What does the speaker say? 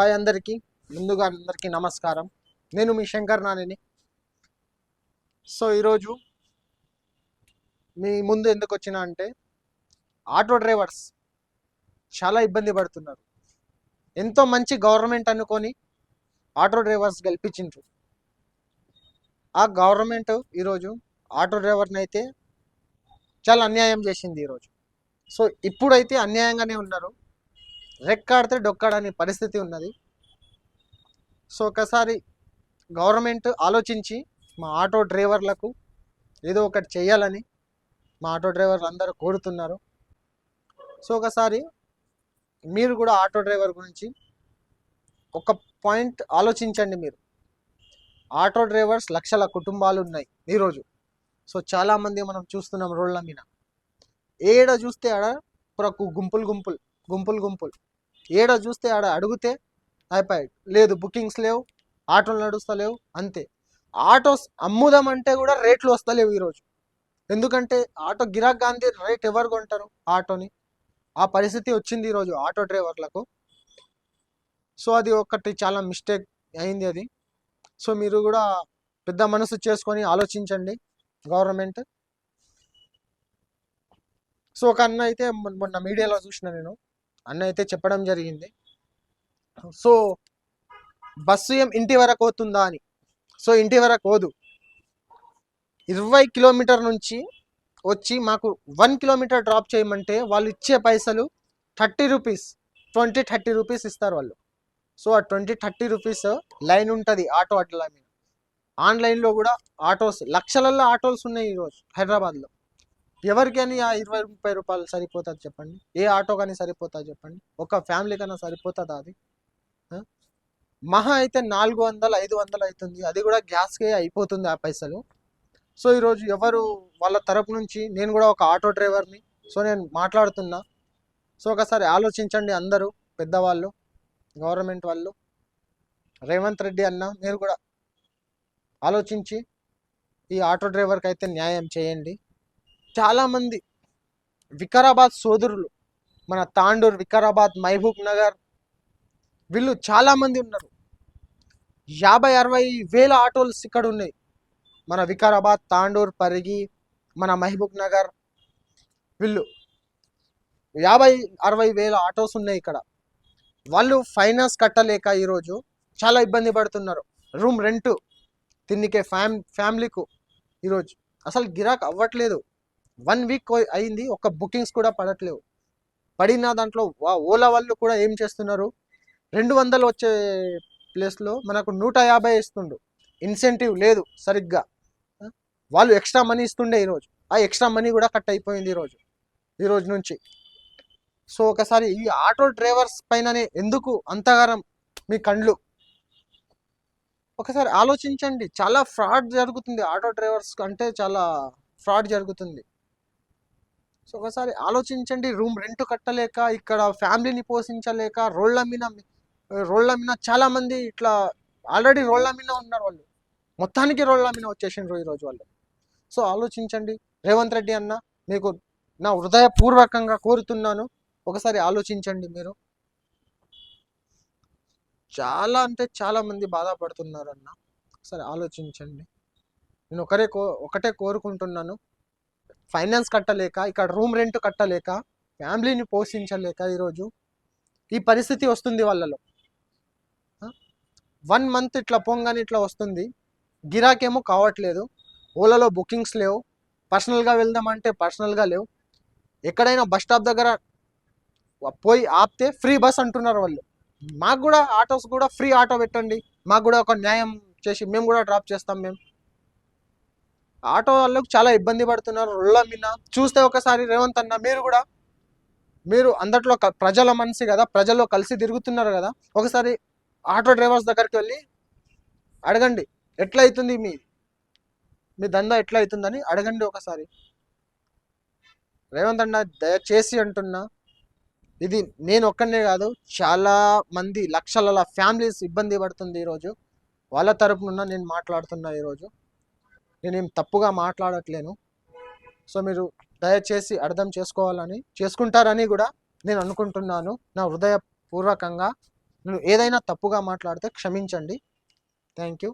Hi అందరికీ. ముందుగా అందరికీ నమస్కారం. నేను మీ శంకర్ నానిని. సో ఈరోజు మీ ముందు ఎందుకు వచ్చినా అంటే ఆటో డ్రైవర్స్ చాలా ఇబ్బంది పడుతున్నారు. ఎంతో మంచి గవర్నమెంట్ అనుకొని ఆటో డ్రైవర్స్ గెలిపించిండ్రు. ఆ గవర్నమెంట్ ఈరోజు ఆటో డ్రైవర్ని అయితే చాలా అన్యాయం చేసింది ఈరోజు. సో ఇప్పుడైతే అన్యాయంగానే ఉన్నారు. రెక్కాడితే డొక్కాడనే పరిస్థితి ఉన్నది. సో ఒకసారి గవర్నమెంట్ ఆలోచించి మా ఆటో డ్రైవర్లకు ఏదో ఒకటి చేయాలని మా ఆటో డ్రైవర్లు అందరూ కోరుతున్నారు. సో ఒకసారి మీరు కూడా ఆటో డ్రైవర్ గురించి ఒక పాయింట్ ఆలోచించండి మీరు. ఆటో డ్రైవర్స్ లక్షల కుటుంబాలు ఉన్నాయి ఈరోజు సో చాలామంది మనం చూస్తున్నాం రోడ్ల మీద. ఏడ చూస్తే ఆడ కొరకు గుంపులు గుంపులు. గుంపులు గుంపులు. ఏడ చూస్తే ఆడ అడిగితే అయిపోయాడు లేదు బుకింగ్స్ లేవు ఆటోలు నడుస్తలేవు అంతే. ఆటోస్ అమ్ముదామంటే కూడా రేట్లు వస్తలేవు ఈరోజు. ఎందుకంటే ఆటో గిరాక్ గాంధీ రేట్ ఎవరు కొంటారు ఆటోని? ఆ పరిస్థితి వచ్చింది ఈరోజు ఆటో డ్రైవర్లకు. సో అది ఒకటి చాలా మిస్టేక్ అయింది అది. సో మీరు కూడా పెద్ద మనసు చేసుకొని ఆలోచించండి గవర్నమెంట్. సో ఒక అన్న అయితే మొన్న- మొన్న మీడియాలో చూసిన నేను. అన్న అయితే చెప్పడం జరిగింది. సో బస్సు ఏం ఇంటి వరకు అవుతుందా అని. సో ఇంటి వరకు పోదు. ఇరవై కిలోమీటర్ నుంచి వచ్చి మాకు వన్ కిలోమీటర్ డ్రాప్ చేయమంటే వాళ్ళు ఇచ్చే పైసలు thirty rupees twenty thirty rupees ఇస్తారు వాళ్ళు. సో ఆ ట్వంటీ థర్టీ రూపీస్ లైన్ ఉంటుంది ఆటో అడ్డల మీద. ఆన్లైన్లో కూడా ఆటోస్ లక్షలలో ఆటోస్ ఉన్నాయి ఈరోజు హైదరాబాద్లో. ఎవరికైనా ఆ ఇరవై ముప్పై రూపాయలు సరిపోతుంది చెప్పండి. ఏ ఆటో కానీ సరిపోతుంది చెప్పండి. ఒక ఫ్యామిలీ కన్నా సరిపోతుందా అది? మహా అయితే నాలుగు వందలు ఐదు వందలు అవుతుంది అది కూడా గ్యాస్కే అయిపోతుంది ఆ పైసలు. సో ఈరోజు ఎవరు వాళ్ళ తరపు నుంచి నేను కూడా ఒక ఆటో డ్రైవర్ని సో నేను మాట్లాడుతున్నా. సో ఒకసారి ఆలోచించండి అందరూ పెద్దవాళ్ళు గవర్నమెంట్ వాళ్ళు. రేవంత్ రెడ్డి అన్న మీరు కూడా ఆలోచించి ఈ ఆటో డ్రైవర్కి అయితే న్యాయం చేయండి. చాలామంది వికారాబాద్ సోదరులు మన తాండూర్ వికారాబాద్ మహబూబ్ నగర్ వీళ్ళు చాలామంది ఉన్నారు. యాభై అరవై వేల ఆటోలు ఇక్కడ ఉన్నాయి. మన వికారాబాద్ తాండూర్ పరిగి మన మహబూబ్ నగర్ వీళ్ళు యాభై అరవై వేల ఆటోస్ ఉన్నాయి ఇక్కడ. వాళ్ళు ఫైనాన్స్ కట్టలేక ఈరోజు చాలా ఇబ్బంది పడుతున్నారు. రూమ్ రెంట్ తిన్నికే ఫ్యామ్ ఫ్యామిలీకు ఈరోజు అసలు గిరాక్ అవ్వట్లేదు. వన్ వీక్ అయింది ఒక బుకింగ్స్ కూడా పడట్లేవు. పడిన దాంట్లో వా- ఓలా వాళ్ళు కూడా ఏం చేస్తున్నారు? రెండు వందలు వచ్చే ప్లేస్లో మనకు నూట యాభై ఇస్తుండు. ఇన్సెంటివ్ లేదు సరిగ్గా. వాళ్ళు ఎక్స్ట్రా మనీ ఇస్తుండే ఈరోజు. ఆ ఎక్స్ట్రా మనీ కూడా కట్ అయిపోయింది ఈరోజు. ఈరోజు నుంచి. సో ఒకసారి ఈ ఆటో డ్రైవర్స్ పైననే ఎందుకు అంతగారం మీ కండ్లు ఒకసారి ఆలోచించండి. చాలా ఫ్రాడ్ జరుగుతుంది. ఆటో డ్రైవర్స్ అంటే చాలా ఫ్రాడ్ జరుగుతుంది. సో ఒకసారి ఆలోచించండి రూమ్ రెంట్ కట్టలేక ఇక్కడ ఫ్యామిలీని పోషించలేక రోళ్ళ మీద రోళ్ళ మీద చాలా మంది ఇట్లా ఆల్రెడీ రోళ్ళ మీద ఉన్నారు వాళ్ళు. మొత్తానికి రోళ్ళ మీద వచ్చేసిండ్రు ఈరోజు వాళ్ళు. సో ఆలోచించండి. రేవంత్ రెడ్డి అన్న మీకు నా హృదయపూర్వకంగా కోరుతున్నాను. ఒకసారి ఆలోచించండి మీరు. చాలా అంటే చాలా మంది బాధపడుతున్నారు అన్న. ఒకసారి ఆలోచించండి. నేను ఒకరే కో ఒకటే కోరుకుంటున్నాను. ఫైనాన్స్ కట్టలేక ఇక్కడ రూమ్ రెంట్ కట్టలేక ఫ్యామిలీని పోషించలేక ఈరోజు. ఈ పరిస్థితి వస్తుంది వాళ్ళలో. వన్ మంత్ ఇట్లా పొంగని ఇట్లా వస్తుంది. గిరాకేమో కావట్లేదు. ఓలాలో బుకింగ్స్ లేవు. పర్సనల్గా వెళ్దామంటే పర్సనల్గా లేవు. ఎక్కడైనా బస్ స్టాప్ దగ్గర పోయి ఆపితే ఫ్రీ బస్ అంటున్నారు వాళ్ళు. మాకు కూడా ఆటోస్ కూడా ఫ్రీ ఆటో పెట్టండి. మాకు కూడా ఒక న్యాయం చేసి మేము కూడా డ్రాప్ చేస్తాం మేము. ఆటో వాళ్ళకు చాలా ఇబ్బంది పడుతున్నారు. రోడ్ల మీద చూస్తే ఒకసారి రేవంత్ అన్న మీరు కూడా మీరు అందట్లో క- ప్రజల మనిషి కదా ప్రజల్లో కలిసి తిరుగుతున్నారు కదా ఒకసారి ఆటో డ్రైవర్స్ దగ్గరికి వెళ్ళి అడగండి ఎట్లా అవుతుంది మీ మీ దందా ఎట్లా అవుతుందని అడగండి ఒకసారి. రేవంత్ అన్న దయచేసి అంటున్నా ఇది నేను ఒక్కనే కాదు చాలా మంది లక్షల ఫ్యామిలీస్ ఇబ్బంది పడుతుంది ఈరోజు. వాళ్ళ తరపున నేను మాట్లాడుతున్నా ఈరోజు. నేనేం తప్పుగా మాట్లాడట్లేను. సో మీరు దయచేసి అర్థం చేసుకోవాలని చేసుకుంటారని కూడా నేను అనుకుంటున్నాను. నా హృదయపూర్వకంగా. నేను ఏదైనా తప్పుగా మాట్లాడితే క్షమించండి. Thank you.